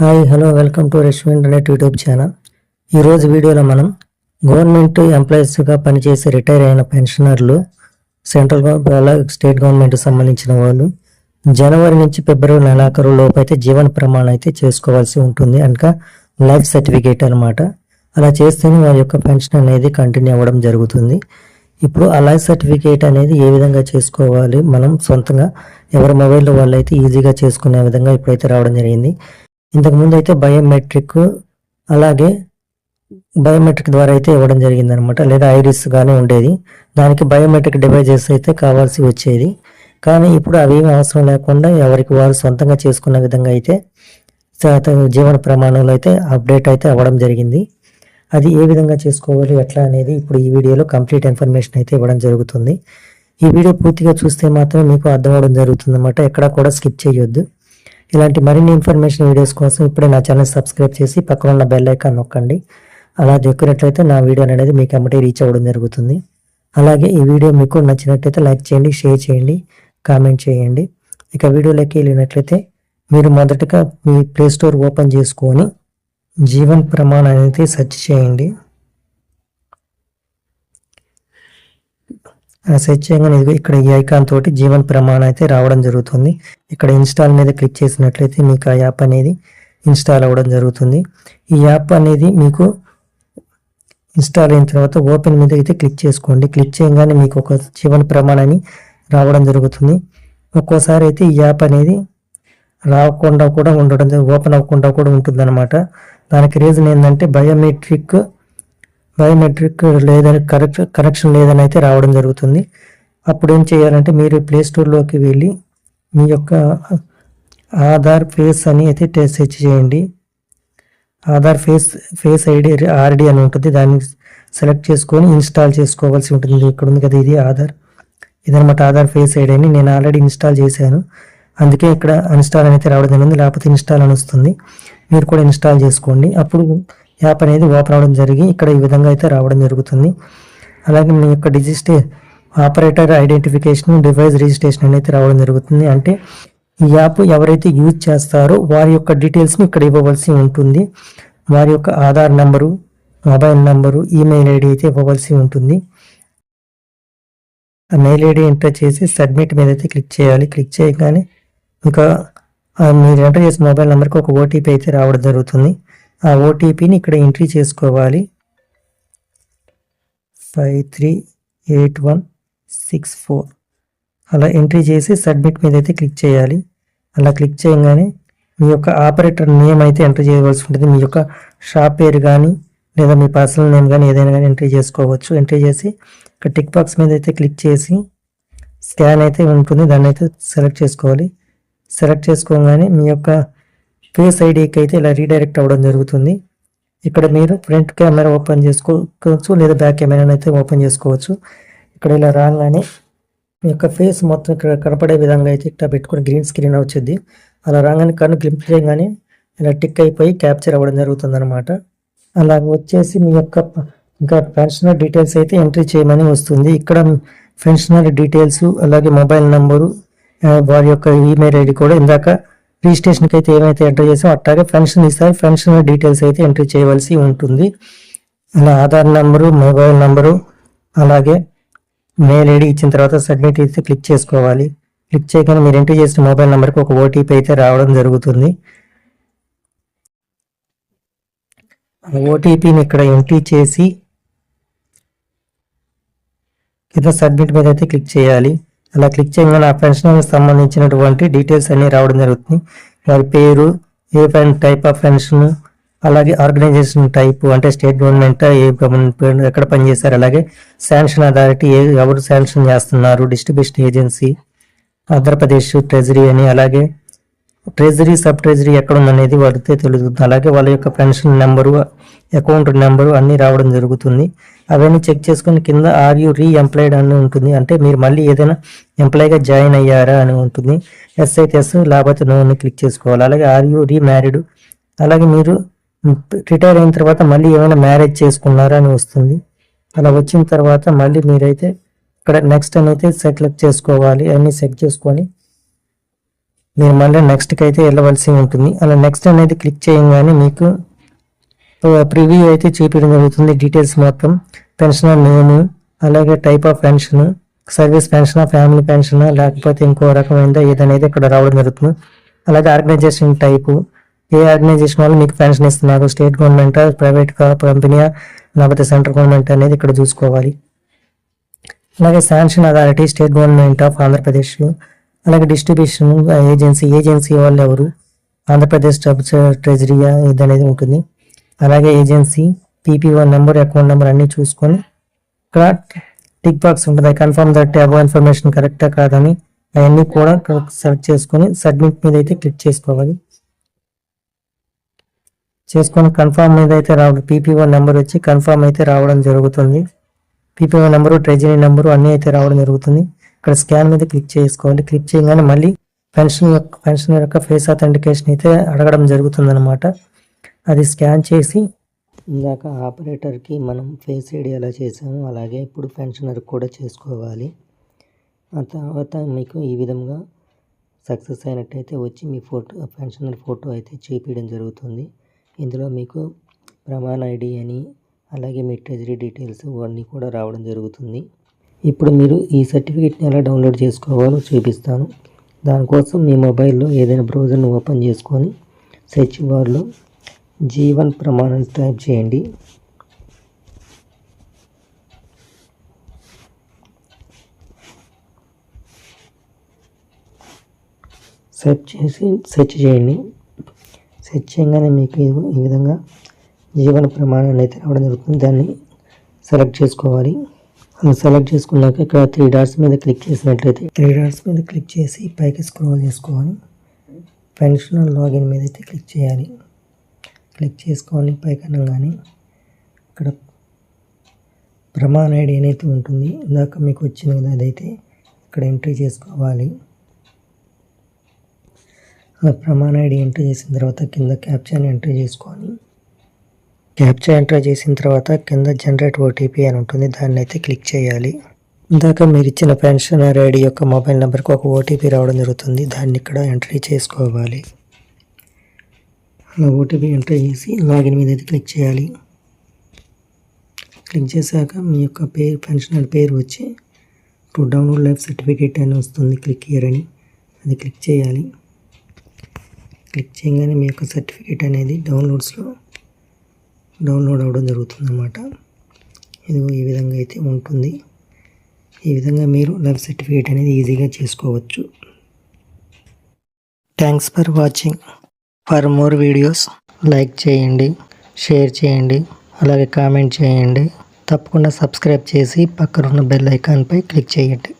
Hi hello welcome to restaurant అనే YouTube channel. ఈరోజు వీడియోలో మనం గవర్నమెంట్ ఎంప్లాయీస్గా పనిచేసే రిటైర్ అయిన పెన్షనర్లు సెంట్రల్ గవర్నమెంట్ స్టేట్ గవర్నమెంట్ సంబంధించిన వాళ్ళు జనవరి నుంచి ఫిబ్రవరి నెలాఖరు లోపు అయితే జీవన ప్రమాణం అయితే చేసుకోవాల్సి ఉంటుంది. అనక లైఫ్ సర్టిఫికేట్ అనమాట అలా చేస్తేనే వారి యొక్క పెన్షన్ అనేది కంటిన్యూ అవ్వడం జరుగుతుంది. ఇప్పుడు ఆ లైఫ్ సర్టిఫికేట్ అనేది ఏ విధంగా చేసుకోవాలి? మనం సొంతంగా ఎవరి మొబైల్లో వాళ్ళు అయితే ఈజీగా చేసుకునే విధంగా ఇప్పుడైతే రావడం జరిగింది. ఇంతకుముందు అయితే బయోమెట్రిక్ అలాగే బయోమెట్రిక్ ద్వారా అయితే ఇవ్వడం జరిగింది అనమాట లేదా ఐరిస్ గానే ఉండేది. దానికి బయోమెట్రిక్ డివైజెస్ అయితే కావాల్సి వచ్చేది. కానీ ఇప్పుడు అవి అవసరం లేకుండా ఎవరికి వారు సొంతంగా చేసుకున్న విధంగా అయితే జీవన ప్రమాణంలో అయితే అప్డేట్ అయితే అవ్వడం జరిగింది. అది ఏ విధంగా చేసుకోవాలి ఎట్లా అనేది ఇప్పుడు ఈ వీడియోలో కంప్లీట్ ఇన్ఫర్మేషన్ అయితే ఇవ్వడం జరుగుతుంది. ఈ వీడియో పూర్తిగా చూస్తే మాత్రమే మీకు అర్థం జరుగుతుంది అనమాట ఎక్కడా కూడా స్కిప్ చేయొద్దు. ఇలాంటి మరిన్ని ఇన్ఫర్మేషన్ వీడియోస్ కోసం ఇప్పుడే నా ఛానల్ సబ్స్క్రైబ్ చేసి పక్కన ఉన్న బెల్ ఐకాన్ నొక్కండి. అలా దొక్కినట్లయితే నా వీడియో అనేది మీకు అమ్మటే రీచ్ అవ్వడం జరుగుతుంది. అలాగే ఈ వీడియో మీకు నచ్చినట్లయితే లైక్ చేయండి షేర్ చేయండి కామెంట్ చేయండి. ఇక వీడియోలోకి వెళ్ళినట్లయితే మీరు మొదటగా మీ ప్లే స్టోర్ ఓపెన్ చేసుకొని జీవన్ ప్రమాణ్ అనేది సెర్చ్ చేయండి. సెర్చ్ చేయగానే ఇక్కడ ఈ ఐకాన్ తోటి జీవన్ ప్రమాణ్ అయితే రావడం జరుగుతుంది. ఇక్కడ ఇన్స్టాల్ మీద క్లిక్ చేసినట్లయితే మీకు ఆ యాప్ అనేది ఇన్స్టాల్ అవ్వడం జరుగుతుంది. ఈ యాప్ అనేది మీకు ఇన్స్టాల్ అయిన తర్వాత ఓపెన్ మీద అయితే క్లిక్ చేసుకోండి. క్లిక్ చేయగానే మీకు ఒక జీవన ప్రమాణాన్ని రావడం జరుగుతుంది. ఒక్కోసారి అయితే ఈ యాప్ అనేది రాకుండా కూడా ఉండడం ఓపెన్ అవ్వకుండా కూడా ఉంటుందన్నమాట. దానికి రీజన్ ఏంటంటే బయోమెట్రిక్ బయోమెట్రిక్ లేదని కరెక్ట్ కనెక్షన్ లేదని అయితే రావడం జరుగుతుంది. అప్పుడు ఏం చేయాలంటే మీరు ప్లే స్టోర్లోకి వెళ్ళి మీ యొక్క ఆధార్ ఫేస్ అని అయితే టెస్ట్ సెర్చ్ చేయండి. Aadhaar face face ID RD అని ఉంటుంది. దాన్ని సెలెక్ట్ చేసుకొని ఇన్స్టాల్ చేసుకోవాల్సి ఉంటుంది. ఇక్కడ ఉంది కదా ఇది ఆధార్. ఇదనమాట ఆధార్ ఫేస్ ఐడి అని నేను ఆల్రెడీ ఇన్స్టాల్ చేశాను. అందుకే ఇక్కడ ఇన్స్టాల్ అనేది రావడం జరిగింది. లేకపోతే ఇన్స్టాల్ అని వస్తుంది. మీరు కూడా ఇన్స్టాల్ చేసుకోండి. అప్పుడు యాప్ అనేది ఓపెన్ అవడం జరిగి ఇక్కడ ఈ విధంగా అయితే రావడం జరుగుతుంది. అలాగే మీ యొక్క డిజిస్ట్ ఆపరేటర్ ఐడెంటిఫికేషన్ డివైస్ రిజిస్ట్రేషన్ అనేది రావడం జరుగుతుంది. అంటే ఈ యాప్ ఎవరైతే యూజ్ చేస్తారో వారి యొక్క డీటెయిల్స్ని ఇక్కడ ఇవ్వవలసి ఉంటుంది. వారి యొక్క Aadhaar number mobile number email ID అయితే ఇవ్వవలసి ఉంటుంది. ఆ మెయిల్ ఐడి ఎంటర్ చేసి సబ్మిట్ మీద అయితే క్లిక్ చేయాలి. క్లిక్ చేయగానే ఇంకా మీరు ఎంటర్ చేసిన మొబైల్ నెంబర్కి ఒక ఓటీపీ అయితే రావడం జరుగుతుంది. ఆ ఓటీపీని ఇక్కడ ఎంట్రీ చేసుకోవాలి. Five three eight one six four అలా ఎంట్రీ చేసి సబ్మిట్ మీద అయితే క్లిక్ చేయాలి. అలా క్లిక్ చేయగానే మీ యొక్క ఆపరేటర్ నేమ్ అయితే ఎంటర్ చేయవలసి ఉంటుంది. మీ యొక్క షాప్ పేరు కానీ లేదా మీ పర్సనల్ నేమ్ కానీ ఏదైనా కానీ ఎంట్రీ చేసుకోవచ్చు. ఎంట్రీ చేసి ఇక్కడ టిక్ బాక్స్ మీద అయితే క్లిక్ చేసి స్కాన్ అయితే ఉంటుంది. దాన్ని అయితే సెలెక్ట్ చేసుకోవాలి. సెలెక్ట్ చేసుకోగానే మీ యొక్క ఫేస్ ఐడికి అయితే ఇలా రీడైరెక్ట్ అవ్వడం జరుగుతుంది. ఇక్కడ మీరు ఫ్రంట్ కెమెరా ఓపెన్ చేసుకోవచ్చు లేదా బ్యాక్ కెమెరాని అయితే ఓపెన్ చేసుకోవచ్చు. ఇక్కడ ఇలా రాగానే మీ యొక్క ఫేస్ మొత్తం ఇక్కడ కనపడే విధంగా అయితే ఇట్లా పెట్టుకుని గ్రీన్ స్క్రీన్ వచ్చింది. అలా రాగానే కన్ను క్లిప్ చేయగానే ఇలా టిక్ అయిపోయి క్యాప్చర్ అవ్వడం జరుగుతుంది అనమాట అలా వచ్చేసి మీ యొక్క ఇంకా పెన్షనర్ డీటెయిల్స్ అయితే ఎంట్రీ చేయమని వస్తుంది. ఇక్కడ పెన్షనర్ డీటెయిల్స్ అలాగే మొబైల్ నెంబరు వారి యొక్క ఈమెయిల్ ఐడి కూడా ఇందాక రిజిస్ట్రేషన్కి అయితే ఏమైతే ఎంటర్ చేసాం అట్లాగే పెన్షన్ ఇస్తారు. పెన్షన్ డీటెయిల్స్ అయితే ఎంట్రీ చేయవలసి ఉంటుంది. అలా ఆధార్ నంబరు మొబైల్ నంబరు అలాగే మెయిల్ ఐడి ఇచ్చిన తర్వాత సబ్మిట్ అయితే క్లిక్ చేసుకోవాలి. క్లిక్ చేయగానే మీరు ఎంట్రీ చేసిన మొబైల్ నెంబర్కి ఒక ఓటీపీ అయితే రావడం జరుగుతుంది. ఓటీపీని ఇక్కడ ఎంట్రీ చేసి కింద సబ్మిట్ మీద అయితే క్లిక్ చేయాలి. అలా క్లిక్ చేయగానే ఆ పెన్షన్ సంబంధించినటువంటి డీటెయిల్స్ అన్ని రావడం జరుగుతుంది. వారి పేరు ఏ టైప్ ఆఫ్ పెన్షన్ అలాగే ఆర్గనైజేషన్ టైప్ అంటే స్టేట్ గవర్నమెంట్ ఏ గవర్నమెంట్ ఎక్కడ పనిచేశారు అలాగే శాంక్షన్ అథారిటీ ఏ ఎవరు శాంక్షన్ చేస్తున్నారు డిస్ట్రిబ్యూషన్ ఏజెన్సీ ఆంధ్రప్రదేశ్ ట్రెజరీ అని అలాగే ట్రెజరీ సబ్ ట్రెజరీ ఎక్కడ ఉందనేది వారితే తెలుస్తుంది. అలాగే వాళ్ళ యొక్క పెన్షన్ నెంబరు అకౌంట్ నెంబరు అన్నీ రావడం జరుగుతుంది. అవన్నీ చెక్ చేసుకుని కింద ఆర్ యూ రీ ఎంప్లాయిడ్ అని ఉంటుంది. అంటే మీరు మళ్ళీ ఏదైనా ఎంప్లాయీగా జాయిన్ అయ్యారా అని ఉంటుంది. ఎస్ అయితే ఎస్ లేకపోతే నో అని క్లిక్ చేసుకోవాలి. అలాగే ఆర్ యూ రీ మ్యారీడ్ అలాగే మీరు రిటైర్ అయిన తర్వాత మళ్ళీ ఏమైనా మ్యారేజ్ చేసుకున్నారా అని వస్తుంది. అలా వచ్చిన తర్వాత మళ్ళీ మీరైతే ఇక్కడ నెక్స్ట్ అని అయితే సెలెక్ట్ చేసుకోవాలి. అన్నీ సెట్ చేసుకొని మీరు మళ్ళీ నెక్స్ట్కి అయితే వెళ్ళవలసి ఉంటుంది. అలా నెక్స్ట్ అనేది క్లిక్ చేయగానే మీకు ప్రివ్యూ అయితే చూపించడం జరుగుతుంది. డీటెయిల్స్ మొత్తం పెన్షనర్ నేము అలాగే type of pension service pension family pension లేకపోతే ఇంకో రకమైనదా ఏదనేది ఇక్కడ రావడం జరుగుతుంది. అలాగే ఆర్గనైజేషన్ టైపు ఏ ఆర్గనైజేషన్ వాళ్ళు మీకు పెన్షన్ ఇస్తున్నారు? స్టేట్ గవర్నమెంట్ ప్రైవేట్ కంపెనీయా లేకపోతే సెంట్రల్ గవర్నమెంట్ అనేది ఇక్కడ చూసుకోవాలి. అలాగే sanction authority state government of Andhra Pradesh అలాగే డిస్ట్రిబ్యూషన్ ఏజెన్సీ ఏజెన్సీ వాళ్ళు ఎవరు? ఆంధ్రప్రదేశ్ ట్రెజరీయా ఇది అనేది ఉంటుంది. అలాగే agency PPO number account number అన్నీ చూసుకొని ఇక్కడ టిక్ బాక్స్ ఉంటుంది. కన్ఫర్మ్ దట్ అబో ఇన్ఫర్మేషన్ కరెక్టా కాదని అవన్నీ కూడా సెలెక్ట్ చేసుకొని సబ్మిట్ మీద అయితే క్లిక్ చేసుకోవాలి. చేసుకొని కన్ఫర్మ్ మీద అయితే రావడం పీపీఓ నెంబర్ వచ్చి కన్ఫర్మ్ అయితే రావడం జరుగుతుంది. పీపీఓ నెంబరు ట్రెజరీ నెంబరు అన్నీ అయితే రావడం జరుగుతుంది. ఇక్కడ స్కాన్ మీద క్లిక్ చేసుకోవాలి. క్లిక్ చేయగానే మళ్ళీ పెన్షన్ యొక్క పెన్షన్ యొక్క ఫేస్ అథెంటికేషన్ అయితే అడగడం జరుగుతుందనమాట అది స్కాన్ చేసి ఇందాక ఆపరేటర్కి మనం ఫేస్ ఐడి ఎలా చేసాము అలాగే ఇప్పుడు పెన్షనర్ కూడా చేసుకోవాలి. ఆ తర్వాత మీకు ఈ విధంగా సక్సెస్ అయినట్టయితే వచ్చి మీ ఫోటో పెన్షనర్ ఫోటో అయితే చూపించడం జరుగుతుంది. ఇందులో మీకు ప్రమాణ ఐడి అని అలాగే మీ ట్రెజరీ డీటెయిల్స్ అన్నీ కూడా రావడం జరుగుతుంది. ఇప్పుడు మీరు ఈ సర్టిఫికేట్ని ఎలా డౌన్లోడ్ చేసుకోవాలో చూపిస్తాను. దానికోసం మీ మొబైల్లో ఏదైనా బ్రౌజర్ని ఓపెన్ చేసుకొని సెర్చ్ బార్లో జీవన్ ప్రమాణం టైప్ చేయండి. సెర్చ్ చేసి సెర్చ్ చేయండి. సెర్చ్ చేయగానే మీకు ఈ- విధంగా జీవన ప్రమాణాన్ని అయితే రావడం జరుగుతుంది. దాన్ని సెలెక్ట్ చేసుకోవాలి. సెలెక్ట్ చేసుకున్నాక ఇక్కడ త్రీ డాట్స్ మీద క్లిక్ చేసినట్లయితే త్రీ డాట్స్ మీద క్లిక్ చేసి పైకి స్క్రోల్ చేసుకోవాలి పెన్షనల్ లాగిన్ మీద అయితే క్లిక్ చేయాలి. క్లిక్ చేసుకోవాలి పైకి అనగానే ఇక్కడ ప్రమాణ ఐడి అనేది ఉంటుంది ఇందాక మీకు వచ్చిన కదా అదైతే ఇక్కడ ఎంట్రీ చేసుకోవాలి. అలా ప్రమాణ ఐడి ఎంట్రీ చేసిన తర్వాత కింద క్యాప్చర్ని ఎంట్రీ చేసుకొని క్యాప్చా ఎంటర్ చేసిన తర్వాత కింద జనరేట్ ఓటీపీ అని ఉంటుంది. దాన్ని అయితే క్లిక్ చేయాలి. ఇందాక మీరు ఇచ్చిన పెన్షనర్ ఐడి యొక్క మొబైల్ నెంబర్కి ఒక ఓటీపీ రావడం జరుగుతుంది. దాన్ని ఇక్కడ ఎంట్రీ చేసుకోవాలి. అలా ఓటీపీ ఎంటర్ చేసి లాగిన్ మీద అయితే క్లిక్ చేయాలి. క్లిక్ చేశాక మీ యొక్క పేరు పెన్షనర్ పేరు వచ్చి టు డౌన్లోడ్ లైఫ్ సర్టిఫికేట్ అని వస్తుంది. క్లిక్ హియర్ అని. అది క్లిక్ చేయాలి. క్లిక్ చేయగానే మీ యొక్క సర్టిఫికేట్ అనేది డౌన్లోడ్స్లో డౌన్లోడ్ అవ్వడం జరుగుతుంది అన్నమాట ఇదిగో ఈ విధంగా అయితే ఉంటుంది. ఈ విధంగా మీరు లైఫ్ సర్టిఫికేట్ అనేది ఈజీగా చేసుకోవచ్చు. Thanks for watching for more videos like చేయండి షేర్ చేయండి అలాగే కామెంట్ చేయండి. తప్పకుండా సబ్స్క్రైబ్ చేసి పక్కనున్న బెల్ ఐకాన్పై క్లిక్ చేయండి.